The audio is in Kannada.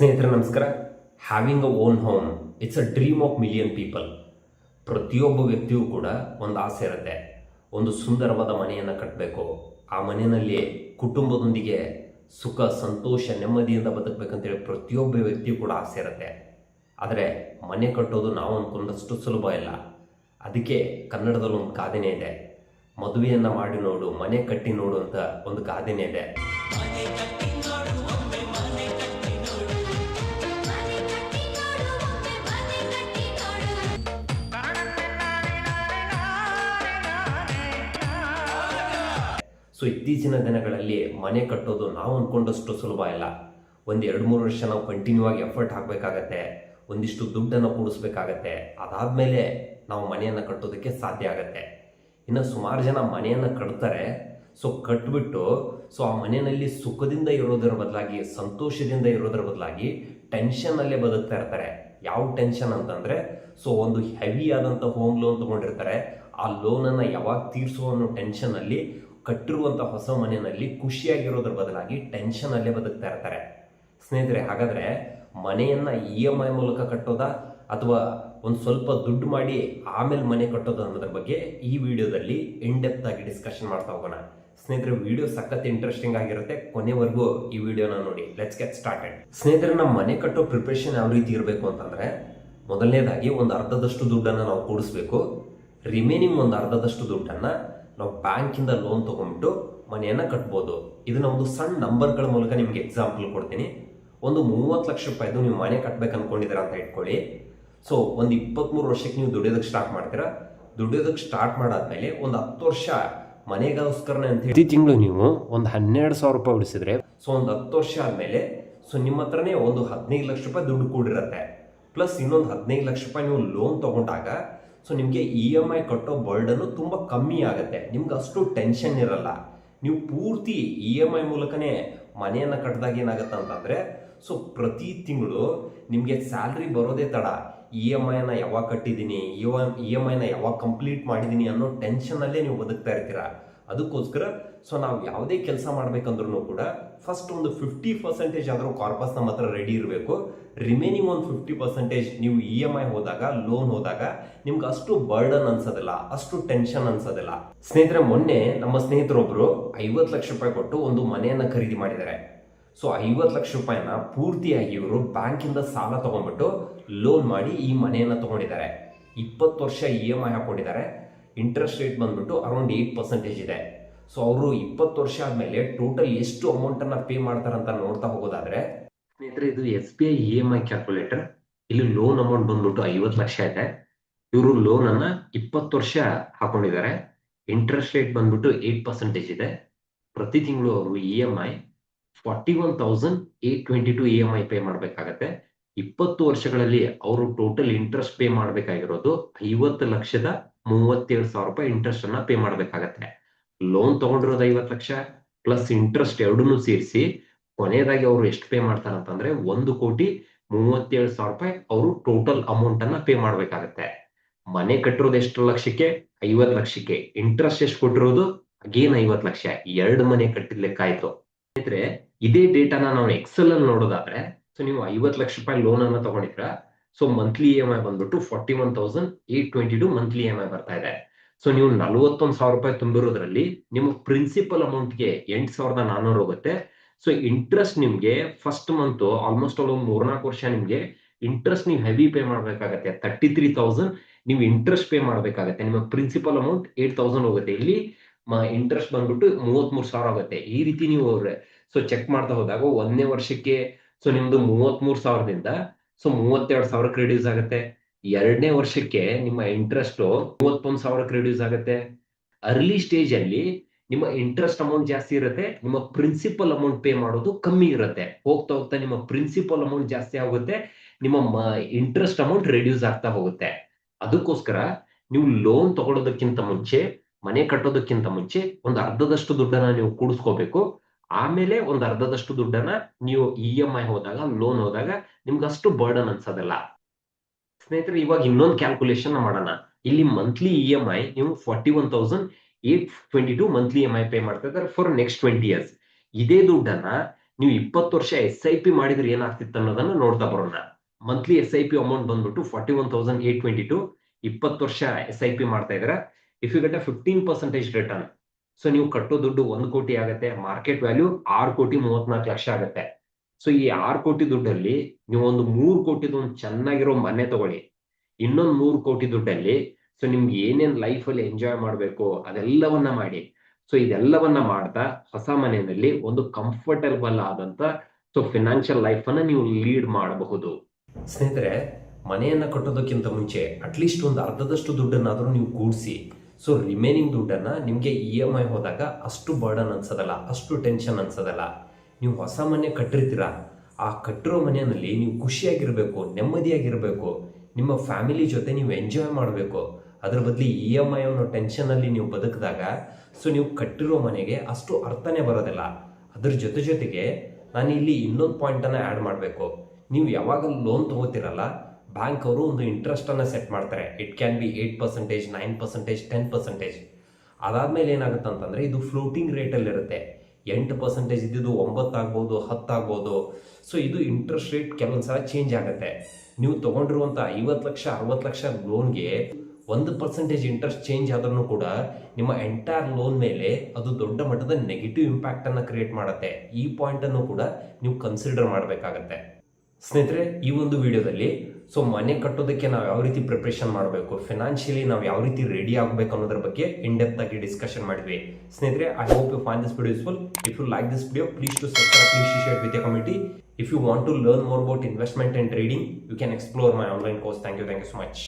ಸ್ನೇಹಿತರೆ, ನಮಸ್ಕಾರ. Having a own home it's a dream of million people ಪ್ರತಿಯೊಬ್ಬ ವ್ಯಕ್ತಿಯೂ ಕೂಡ ಒಂದು ಆಸೆ ಇರುತ್ತೆ. ಒಂದು ಸುಂದರವಾದ ಮನೆಯನ್ನು ಕಟ್ಟಬೇಕು ಆ ಮನೆಯಲ್ಲಿ ಕುಟುಂಬದೊಂದಿಗೆ ಸುಖ, ಸಂತೋಷ, ನೆಮ್ಮದಿಯಿಂದ ಬದುಕಬೇಕಂತೇಳಿ ಪ್ರತಿಯೊಬ್ಬ ವ್ಯಕ್ತಿಯೂ ಕೂಡ ಆಸೆ ಇರುತ್ತೆ. ಆದರೆ ಮನೆ ಕಟ್ಟೋದು ನಾವು ಅಂದ್ಕೊಂಡಷ್ಟು ಸುಲಭ ಇಲ್ಲ. ಅದಕ್ಕೆ ಕನ್ನಡದಲ್ಲಿ ಒಂದು ಗಾದೆನೇ ಇದೆ. ಮದುವೆಯನ್ನು ಮಾಡಿ ನೋಡು, ಮನೆ ಕಟ್ಟಿ ನೋಡು ಅಂತ ಒಂದು ಗಾದೆನೇ ಇದೆ. ಸೊ ಇತ್ತೀಚಿನ ದಿನಗಳಲ್ಲಿ ಮನೆ ಕಟ್ಟೋದು ನಾವು ಅಂದ್ಕೊಂಡಷ್ಟು ಸುಲಭ ಇಲ್ಲ. ಒಂದು ಎರಡು ಮೂರು ವರ್ಷ ನಾವು ಕಂಟಿನ್ಯೂ ಆಗಿ ಎಫರ್ಟ್ ಹಾಕಬೇಕಾಗತ್ತೆ, ಒಂದಿಷ್ಟು ದುಡ್ಡನ್ನು ಕೂಡಿಸ್ಬೇಕಾಗತ್ತೆ. ಅದಾದಮೇಲೆ ನಾವು ಮನೆಯನ್ನು ಕಟ್ಟೋದಕ್ಕೆ ಸಾಧ್ಯ ಆಗತ್ತೆ. ಇನ್ನು ಸುಮಾರು ಜನ ಮನೆಯನ್ನು ಕಟ್ತಾರೆ. ಸೊ ಕಟ್ಬಿಟ್ಟು ಸೊ ಆ ಮನೆಯಲ್ಲಿ ಸುಖದಿಂದ ಇರೋದರ ಬದಲಾಗಿ, ಸಂತೋಷದಿಂದ ಇರೋದರ ಬದಲಾಗಿ ಟೆನ್ಷನ್ನಲ್ಲೇ ಬದುಕ್ತಾ ಇರ್ತಾರೆ. ಯಾವ ಟೆನ್ಷನ್ ಅಂತಂದರೆ ಸೊ ಒಂದು ಹೆವಿ ಆದಂಥ ಹೋಮ್ ಲೋನ್ ತಗೊಂಡಿರ್ತಾರೆ. ಆ ಲೋನನ್ನು ಯಾವಾಗ ತೀರಿಸೋ ಅನ್ನೋ ಟೆನ್ಷನಲ್ಲಿ ಕಟ್ಟಿರುವಂಥ ಹೊಸ ಮನೆಯಲ್ಲಿ ಖುಷಿಯಾಗಿರೋದ್ರ ಬದಲಾಗಿ ಟೆನ್ಷನಲ್ಲೇ ಬದುಕ್ತಾ ಇರ್ತಾರೆ. ಸ್ನೇಹಿತರೆ, ಹಾಗಾದ್ರೆ ಮನೆಯನ್ನು ಇ ಎಂ ಐ ಮೂಲಕ ಕಟ್ಟೋದಾ ಅಥವಾ ಒಂದು ಸ್ವಲ್ಪ ದುಡ್ಡು ಮಾಡಿ ಆಮೇಲೆ ಮನೆ ಕಟ್ಟೋದು ಅನ್ನೋದ್ರ ಬಗ್ಗೆ ಈ ವಿಡಿಯೋದಲ್ಲಿ ಇನ್ ಡೆಪ್ತ್ ಆಗಿ ಡಿಸ್ಕಷನ್ ಮಾಡ್ತಾ ಹೋಗೋಣ. ಸ್ನೇಹಿತರೆ, ವಿಡಿಯೋ ಸಖತ್ ಇಂಟ್ರೆಸ್ಟಿಂಗ್ ಆಗಿರುತ್ತೆ. ಕೊನೆವರೆಗೂ ಈ ವಿಡಿಯೋನ ನೋಡಿ. ಲೆಟ್ಸ್ ಗೆಟ್ ಸ್ಟಾರ್ಟೆಡ್ ಸ್ನೇಹಿತರೆ ನಮ್ಮ ಮನೆ ಕಟ್ಟೋ ಪ್ರಿಪ್ರೇಷನ್ ಯಾವ ರೀತಿ ಇರಬೇಕು ಅಂತಂದ್ರೆ, ಮೊದಲನೇದಾಗಿ ಒಂದು ಅರ್ಧದಷ್ಟು ದುಡ್ಡನ್ನು ನಾವು ಕೂಡಿಸ್ಬೇಕು. ರಿಮೇನಿಂಗ್ ಒಂದು ಅರ್ಧದಷ್ಟು ದುಡ್ಡನ್ನ ನಾವು ಬ್ಯಾಂಕಿಂದ ಲೋನ್ ತಗೊಂಡ್ಬಿಟ್ಟು ಮನೆಯನ್ನು ಕಟ್ಬೋದು. ಇದನ್ನ ಒಂದು ಸಣ್ಣ ನಂಬರ್ಗಳ ಮೂಲಕ ನಿಮ್ಗೆ ಎಕ್ಸಾಂಪಲ್ ಕೊಡ್ತೀನಿ. ಒಂದು ಮೂವತ್ತು ಲಕ್ಷ ರೂಪಾಯಿದು ನೀವು ಮನೆ ಕಟ್ಬೇಕು ಅನ್ಕೊಂಡಿದ್ದೀರಾ ಅಂತ ಇಟ್ಕೊಳ್ಳಿ. ಸೊ ಒಂದು ಇಪ್ಪತ್ಮೂರು ವರ್ಷಕ್ಕೆ ನೀವು ದುಡಿಯೋದಕ್ಕೆ ಸ್ಟಾರ್ಟ್ ಮಾಡ್ತೀರಾ. ದುಡಿಯೋದಕ್ಕೆ ಸ್ಟಾರ್ಟ್ ಮಾಡಾದ್ಮೇಲೆ ಒಂದು ಹತ್ತು ವರ್ಷ ಮನೆಗೋಸ್ಕರನೇ ಅಂತ ಪ್ರತಿ ತಿಂಗಳು ನೀವು ಒಂದು ಹನ್ನೆರಡು ಸಾವಿರ ರೂಪಾಯಿ ಉಳಿಸಿದ್ರೆ ಸೊ ಒಂದು ಹತ್ತು ವರ್ಷ ಆದಮೇಲೆ ಸೊ ನಿಮ್ಮ ಹತ್ರನೇ ಒಂದು ಹದಿನೈದು ಲಕ್ಷ ರೂಪಾಯಿ ದುಡ್ಡು ಕೂಡಿರುತ್ತೆ. ಪ್ಲಸ್ ಇನ್ನೊಂದು ಹದಿನೈದು ಲಕ್ಷ ರೂಪಾಯಿ ನೀವು ಲೋನ್ ತಗೊಂಡಾಗ ಸೊ ನಿಮಗೆ ಇ ಎಂ ಐ ಕಟ್ಟೋ ಬರ್ಡನ್ನು ತುಂಬ ಕಮ್ಮಿ ಆಗುತ್ತೆ. ನಿಮ್ಗೆ ಅಷ್ಟು ಟೆನ್ಷನ್ ಇರಲ್ಲ. ನೀವು ಪೂರ್ತಿ ಇ ಎಂ ಐ ಮೂಲಕನೇ ಮನೆಯನ್ನು ಕಟ್ಟಿದಾಗ ಏನಾಗುತ್ತೆ ಅಂತಂದರೆ ಸೊ ಪ್ರತಿ ತಿಂಗಳು ನಿಮಗೆ ಸ್ಯಾಲ್ರಿ ಬರೋದೇ ತಡ. ಇ ಎಂ ಐನ ಯಾವಾಗ ಕಟ್ಟಿದ್ದೀನಿ ಇ ಇ ಎಂ ಐನ ಯಾವಾಗ ಕಂಪ್ಲೀಟ್ ಮಾಡಿದ್ದೀನಿ ಅನ್ನೋ ಟೆನ್ಷನ್ನಲ್ಲೇ ನೀವು ಬದುಕ್ತಾ ಇರ್ತೀರಾ. ಅದಕ್ಕೋಸ್ಕರ ಸೊ ನಾವು ಯಾವುದೇ ಕೆಲಸ ಮಾಡ್ಬೇಕಂದ್ರೂ ಕೂಡ ಫಸ್ಟ್ ಒಂದು ಫಿಫ್ಟಿ ಪರ್ಸೆಂಟೇಜ್ ಆದರೂ ಕಾರ್ಪಸ್ ನಮ್ಮ ಹತ್ರ ರೆಡಿ ಇರಬೇಕು. ರಿಮೈನಿಂಗ್ ಒಂದು ಫಿಫ್ಟಿ ಪರ್ಸೆಂಟೇಜ್ ನೀವು ಇ ಎಂ ಐ ಹೋದಾಗ ಲೋನ್ ಹೋದಾಗ ನಿಮ್ಗೆ ಅಷ್ಟು ಬರ್ಡನ್ ಅನ್ಸೋದಿಲ್ಲ, ಅಷ್ಟು ಟೆನ್ಷನ್ ಅನ್ಸೋದಿಲ್ಲ. ಸ್ನೇಹಿತರೆ, ಮೊನ್ನೆ ನಮ್ಮ ಸ್ನೇಹಿತರೊಬ್ಬರು ಐವತ್ತು ಲಕ್ಷ ರೂಪಾಯಿ ಕೊಟ್ಟು ಒಂದು ಮನೆಯನ್ನು ಖರೀದಿ ಮಾಡಿದ್ದಾರೆ. ಸೊ ಐವತ್ತು ಲಕ್ಷ ರೂಪಾಯಿನ ಪೂರ್ತಿಯಾಗಿ ಇವರು ಬ್ಯಾಂಕಿಂದ ಸಾಲ ತಗೊಂಡ್ಬಿಟ್ಟು ಲೋನ್ ಮಾಡಿ ಈ ಮನೆಯನ್ನು ತಗೊಂಡಿದ್ದಾರೆ. ಇಪ್ಪತ್ತು ವರ್ಷ ಇ ಎಂ ಐ ಹಾಕೊಂಡಿದ್ದಾರೆ. ಇಂಟ್ರೆಸ್ಟ್ ರೇಟ್ ಬಂದ್ಬಿಟ್ಟು ಅರೌಂಡ್ ಏಯ್ಟ್ ಪರ್ಸೆಂಟೇಜ್ ಇದೆ. ಸೊ ಅವರು ಇಪ್ಪತ್ತು ವರ್ಷ ಆದಮೇಲೆ ಟೋಟಲ್ ಎಷ್ಟು ಅಮೌಂಟನ್ನು ಪೇ ಮಾಡ್ತಾರಂತ ನೋಡ್ತಾ ಹೋಗೋದಾದ್ರೆ, ಸ್ನೇಹಿತರೆ, ಇದು S B I E M I calculator ಇಲ್ಲಿ ಲೋನ್ ಅಮೌಂಟ್ ಬಂದ್ಬಿಟ್ಟು ಐವತ್ತು ಲಕ್ಷ ಇದೆ. ಇವರು ಲೋನ್ ಅನ್ನ ಇಪ್ಪತ್ತು ವರ್ಷ ಹಾಕೊಂಡಿದ್ದಾರೆ. ಇಂಟ್ರೆಸ್ಟ್ ರೇಟ್ ಬಂದ್ಬಿಟ್ಟು ಏಟ್ ಪರ್ಸೆಂಟೇಜ್ ಇದೆ. ಪ್ರತಿ ತಿಂಗಳು ಅವರು E M I forty one thousand eight twenty two E M I pay ಮಾಡಬೇಕಾಗತ್ತೆ. ಇಪ್ಪತ್ತು ವರ್ಷಗಳಲ್ಲಿ ಅವರು ಟೋಟಲ್ ಇಂಟ್ರೆಸ್ಟ್ ಪೇ ಮಾಡಬೇಕಾಗಿರೋದು ಐವತ್ತು ಲಕ್ಷದ ಮೂವತ್ತೇಳು ಸಾವಿರ ರೂಪಾಯಿ ಇಂಟ್ರೆಸ್ಟ್ ಅನ್ನ ಪೇ ಮಾಡ್ಬೇಕಾಗತ್ತೆ. ಲೋನ್ ತಗೊಂಡಿರೋದು ಐವತ್ತು ಲಕ್ಷ ಪ್ಲಸ್ ಇಂಟ್ರೆಸ್ಟ್ ಎರಡನ್ನೂ ಸೇರಿಸಿ ಕೊನೆಯದಾಗಿ ಅವರು ಎಷ್ಟು ಪೇ ಮಾಡ್ತಾರಂತಂದ್ರೆ ಒಂದು ಕೋಟಿ ಮೂವತ್ತೇಳು ಸಾವಿರ ರೂಪಾಯಿ ಅವರು ಟೋಟಲ್ ಅಮೌಂಟ್ ಅನ್ನ ಪೇ ಮಾಡ್ಬೇಕಾಗತ್ತೆ. ಮನೆ ಕಟ್ಟಿರೋದು ಎಷ್ಟು ಲಕ್ಷಕ್ಕೆ? ಐವತ್ತು ಲಕ್ಷಕ್ಕೆ. ಇಂಟ್ರೆಸ್ಟ್ ಎಷ್ಟು ಕೊಟ್ಟಿರೋದು? ಅಗೇನ್ ಐವತ್ತು ಲಕ್ಷ. ಎರಡು ಮನೆ ಕಟ್ಟಿದ ಲೆಕ್ಕ ಆಯ್ತು. ಸ್ನೇಹಿತರೆ, ಇದೇ ಡೇಟಾನ ನಾವು ಎಕ್ಸೆಲ್ ಅಲ್ಲಿ ನೋಡೋದಾದ್ರೆ ಸೊ ನೀವು ಐವತ್ತು ಲಕ್ಷ ರೂಪಾಯಿ ಲೋನ್ ಅನ್ನ ತಗೊಂಡಿದ್ರ so monthly E M I ಬಂದ್ಬಿಟ್ಟು forty one thousand eight twenty two monthly E M I ಬರ್ತಾ ಇದೆ. ಸೊ ನೀವು ನಲವತ್ತೊಂದು ಸಾವಿರ ರೂಪಾಯಿ ತುಂಬಿರೋದ್ರಲ್ಲಿ ನಿಮ್ಮ ಪ್ರಿನ್ಸಿಪಲ್ ಅಮೌಂಟ್ಗೆ ಎಂಟು ಸಾವಿರದ ನಾನ್ನೂರು ಹೋಗುತ್ತೆ. ಸೊ ಇಂಟ್ರೆಸ್ಟ್ ನಿಮ್ಗೆ ಫಸ್ಟ್ ಮಂತ್ ಆಲ್ಮೋಸ್ಟ್ ಆಲ್ ಒಂದು ಮೂರ್ನಾಲ್ಕು ವರ್ಷ ನಿಮ್ಗೆ ಇಂಟ್ರೆಸ್ಟ್ ನೀವು ಹೆವಿ ಪೇ ಮಾಡ್ಬೇಕಾಗತ್ತೆ. ತರ್ಟಿ ತ್ರೀ ತೌಸಂಡ್ ನೀವು ಇಂಟ್ರೆಸ್ಟ್ ಪೇ ಮಾಡ್ಬೇಕಾಗತ್ತೆ. ನಿಮ್ಮ ಪ್ರಿನ್ಸಿಪಲ್ ಅಮೌಂಟ್ ಏಟ್ ತೌಸಂಡ್ ಹೋಗುತ್ತೆ. ಇಲ್ಲಿ ಇಂಟ್ರೆಸ್ಟ್ ಬಂದ್ಬಿಟ್ಟು ಮೂವತ್ಮೂರು ಸಾವಿರ ಆಗುತ್ತೆ. ಈ ರೀತಿ ನೀವು ಸೊ ಚೆಕ್ ಮಾಡ್ತಾ ಹೋದಾಗ ಒಂದನೇ ವರ್ಷಕ್ಕೆ ಸೊ ನಿಮ್ದು ಮೂವತ್ಮೂರು ಸಾವಿರದಿಂದ ಸೊ ಮೂವತ್ತೆರಡು ಸಾವಿರಕ್ಕೆ ರಿಡ್ಯೂಸ್ ಆಗುತ್ತೆ. ಎರಡನೇ ವರ್ಷಕ್ಕೆ ನಿಮ್ಮ ಇಂಟ್ರೆಸ್ಟ್ ಮೂವತ್ತೊಂದು ಸಾವಿರಕ್ಕೆ ರಿಡ್ಯೂಸ್ ಆಗುತ್ತೆ. ಅರ್ಲಿ ಸ್ಟೇಜ್ ಅಲ್ಲಿ ನಿಮ್ಮ ಇಂಟ್ರೆಸ್ಟ್ ಅಮೌಂಟ್ ಜಾಸ್ತಿ ಇರುತ್ತೆ, ನಿಮ್ಮ ಪ್ರಿನ್ಸಿಪಲ್ ಅಮೌಂಟ್ ಪೇ ಮಾಡೋದು ಕಮ್ಮಿ ಇರುತ್ತೆ. ಹೋಗ್ತಾ ಹೋಗ್ತಾ ನಿಮ್ಮ ಪ್ರಿನ್ಸಿಪಲ್ ಅಮೌಂಟ್ ಜಾಸ್ತಿ ಆಗುತ್ತೆ, ನಿಮ್ಮ ಇಂಟ್ರೆಸ್ಟ್ ಅಮೌಂಟ್ ರೆಡ್ಯೂಸ್ ಆಗ್ತಾ ಹೋಗುತ್ತೆ. ಅದಕ್ಕೋಸ್ಕರ ನೀವು ಲೋನ್ ತಗೊಳ್ಳೋದಕ್ಕಿಂತ ಮುಂಚೆ, ಮನೆ ಕಟ್ಟೋದಕ್ಕಿಂತ ಮುಂಚೆ ಒಂದು ಅರ್ಧದಷ್ಟು ದುಡ್ಡನ್ನ ನೀವು ಕೂಡಿಸ್ಕೋಬೇಕು. ಆಮೇಲೆ ಒಂದು ಅರ್ಧದಷ್ಟು ದುಡ್ಡನ್ನ ನೀವು ಇ ಎಂ ಐ ಹೋದಾಗ ಲೋನ್ ಹೋದಾಗ ನಿಮ್ಗೆ ಅಷ್ಟು ಬರ್ಡನ್ ಅನ್ಸೋದಿಲ್ಲ. ಸ್ನೇಹಿತರೆ, ಇವಾಗ ಇನ್ನೊಂದು ಕ್ಯಾಲ್ಕುಲೇಷನ್ ಮಾಡೋಣ. ಇಲ್ಲಿ ಮಂತ್ಲಿ ಇ ಎಂ ಐ ನೀವು forty one thousand eight twenty two monthly E M I pay ಮಾಡ್ತಾ ಇದ್ದಾರೆ ಫಾರ್ ನೆಕ್ಸ್ಟ್ ಟ್ವೆಂಟಿ ಇಯರ್ಸ್ ಇದೇ ದುಡ್ಡನ್ನ ನೀವು ಇಪ್ಪತ್ತು ವರ್ಷ ಎಸ್ ಐ ಪಿ ಮಾಡಿದ್ರೆ ಏನಾಗ್ತಿತ್ತು ಅನ್ನೋದನ್ನ ನೋಡ್ತಾ ಬರೋಣ. Monthly S I P amount ಬಂದ್ಬಿಟ್ಟು forty one thousand eight twenty two ಇಪ್ಪತ್ತು ವರ್ಷ ಎಸ್ ಐ ಪಿ ಮಾಡ್ತಾ ಇದ್ರೆ if you get a fifteen percentage return so ನೀವು ಕಟ್ಟೋ ದುಡ್ಡು ಒಂದು ಕೋಟಿ ಆಗುತ್ತೆ ಮಾರ್ಕೆಟ್ ವ್ಯಾಲ್ಯೂ ಆರು ಕೋಟಿ ಮೂವತ್ನಾಲ್ಕು ಲಕ್ಷ ಆಗುತ್ತೆ. ಸೊ ಈ ಆರು ಕೋಟಿ ದುಡ್ಡಲ್ಲಿ ನೀವು ಒಂದು ಮೂರು ಕೋಟಿದು ಒಂದು ಚೆನ್ನಾಗಿರೋ ಮನೆ ತಗೊಳ್ಳಿ. ಇನ್ನೊಂದು ಮೂರು ಕೋಟಿ ದುಡ್ಡಲ್ಲಿ ಸೊ ನಿಮ್ಗೆ ಏನೇನ್ ಲೈಫ್ ಅಲ್ಲಿ ಎಂಜಾಯ್ ಮಾಡಬೇಕು ಅದೆಲ್ಲವನ್ನ ಮಾಡಿ. ಸೊ ಇದೆಲ್ಲವನ್ನ ಮಾಡ್ತಾ ಹೊಸ ಮನೆಯಲ್ಲಿ ಒಂದು ಕಂಫರ್ಟಬಲ್ ಆದಂತ ಸೊ ಫಿನಾನ್ಷಿಯಲ್ ಲೈಫ್ ಅನ್ನ ನೀವು ಲೀಡ್ ಮಾಡಬಹುದು. ಸ್ನೇಹಿತರೆ, ಮನೆಯನ್ನ ಕಟ್ಟೋದಕ್ಕಿಂತ ಮುಂಚೆ ಅಟ್ಲೀಸ್ಟ್ ಒಂದು ಅರ್ಧದಷ್ಟು ದುಡ್ಡನ್ನಾದರೂ ನೀವು ಕೂಡಿಸಿ. ಸೊ ರಿಮೈನಿಂಗ್ ದುಡ್ಡನ್ನು ನಿಮಗೆ ಇ ಎಂ ಐ ಹೋದಾಗ ಅಷ್ಟು ಬರ್ಡನ್ ಅನ್ಸೋದಲ್ಲ, ಅಷ್ಟು ಟೆನ್ಷನ್ ಅನ್ಸೋದಲ್ಲ. ನೀವು ಹೊಸ ಮನೆ ಕಟ್ಟಿರ್ತೀರ? ಆ ಕಟ್ಟಿರೋ ಮನೆಯಲ್ಲಿ ನೀವು ಖುಷಿಯಾಗಿರಬೇಕು, ನೆಮ್ಮದಿಯಾಗಿರಬೇಕು. ನಿಮ್ಮ ಫ್ಯಾಮಿಲಿ ಜೊತೆ ನೀವು ಎಂಜಾಯ್ ಮಾಡಬೇಕು. ಅದ್ರ ಬದಲು ಇ ಎಂ ಐ ಅನ್ನೋ ಟೆನ್ಷನಲ್ಲಿ ನೀವು ಬದುಕಿದಾಗ ಸೊ ನೀವು ಕಟ್ಟಿರೋ ಮನೆಗೆ ಅಷ್ಟು ಅರ್ಥನೇ ಬರೋದಿಲ್ಲ. ಅದ್ರ ಜೊತೆ ಜೊತೆಗೆ ನಾನು ಇಲ್ಲಿ ಇನ್ನೊಂದು ಪಾಯಿಂಟನ್ನು ಆ್ಯಡ್ ಮಾಡಬೇಕು. ನೀವು ಯಾವಾಗ ಲೋನ್ ತಗೋತಿರಲ್ಲ ಬ್ಯಾಂಕ್ ಅವರು ಒಂದು ಇಂಟ್ರೆಸ್ಟನ್ನು ಸೆಟ್ ಮಾಡ್ತಾರೆ. It can be eight percentage nine percentage ten percentage ಅದಾದಮೇಲೆ ಏನಾಗುತ್ತೆ ಅಂತಂದ್ರೆ ಇದು ಫ್ಲೋಟಿಂಗ್ ರೇಟಲ್ಲಿರುತ್ತೆ ಎಂಟು ಪರ್ಸೆಂಟೇಜ್ ಇದ್ದಿದ್ದು ಒಂಬತ್ತು ಆಗ್ಬೋದು, ಹತ್ತು ಆಗ್ಬೋದು. ಸೊ ಇದು ಇಂಟ್ರೆಸ್ಟ್ ರೇಟ್ ಕೆಲವೊಂದು ಸಲ ಚೇಂಜ್ ಆಗುತ್ತೆ. ನೀವು ತಗೊಂಡಿರುವಂಥ ಐವತ್ತು ಲಕ್ಷ, ಅರವತ್ತು ಲಕ್ಷ ಲೋನ್ಗೆ ಒಂದು ಪರ್ಸೆಂಟೇಜ್ ಇಂಟ್ರೆಸ್ಟ್ ಚೇಂಜ್ ಆದ್ರೂ ಕೂಡ ನಿಮ್ಮ ಎಂಟೈರ್ ಲೋನ್ ಮೇಲೆ ಅದು ದೊಡ್ಡ ಮಟ್ಟದ ನೆಗೆಟಿವ್ ಇಂಪ್ಯಾಕ್ಟ್ ಅನ್ನ ಕ್ರಿಯೇಟ್ ಮಾಡುತ್ತೆ. ಈ ಪಾಯಿಂಟ್ ಅನ್ನು ಕೂಡ ನೀವು ಕನ್ಸಿಡರ್ ಮಾಡಬೇಕಾಗತ್ತೆ. ಸ್ನೇಹಿತರೆ, ಈ ಒಂದು ವಿಡಿಯೋದಲ್ಲಿ ಸೊ ಮನೆ ಕಟ್ಟೋದಕ್ಕೆ ನಾವು ಯಾವ ರೀತಿ ಪ್ರಿಪ್ರೇಷನ್ ಮಾಡಬೇಕು? ಫಿನಾನ್ಷಿಯಲಿ ನಾವು ಯಾವ ರೀತಿ ರೆಡಿ ಆಗಬೇಕು ಅನ್ನೋದ್ರ ಬಗ್ಗೆ ಇನ್ ಡೆಪ್ತ್ ಆಗಿ ಡಿಸ್ಕಷನ್ ಮಾಡಿದ್ವಿ. ಸ್ನೇಹಿತರೆ I hope you fine this video useful if you like this video please to subscribe please share with your committee if you want to learn more about investment and trading you can explore my online course thank you thank you so much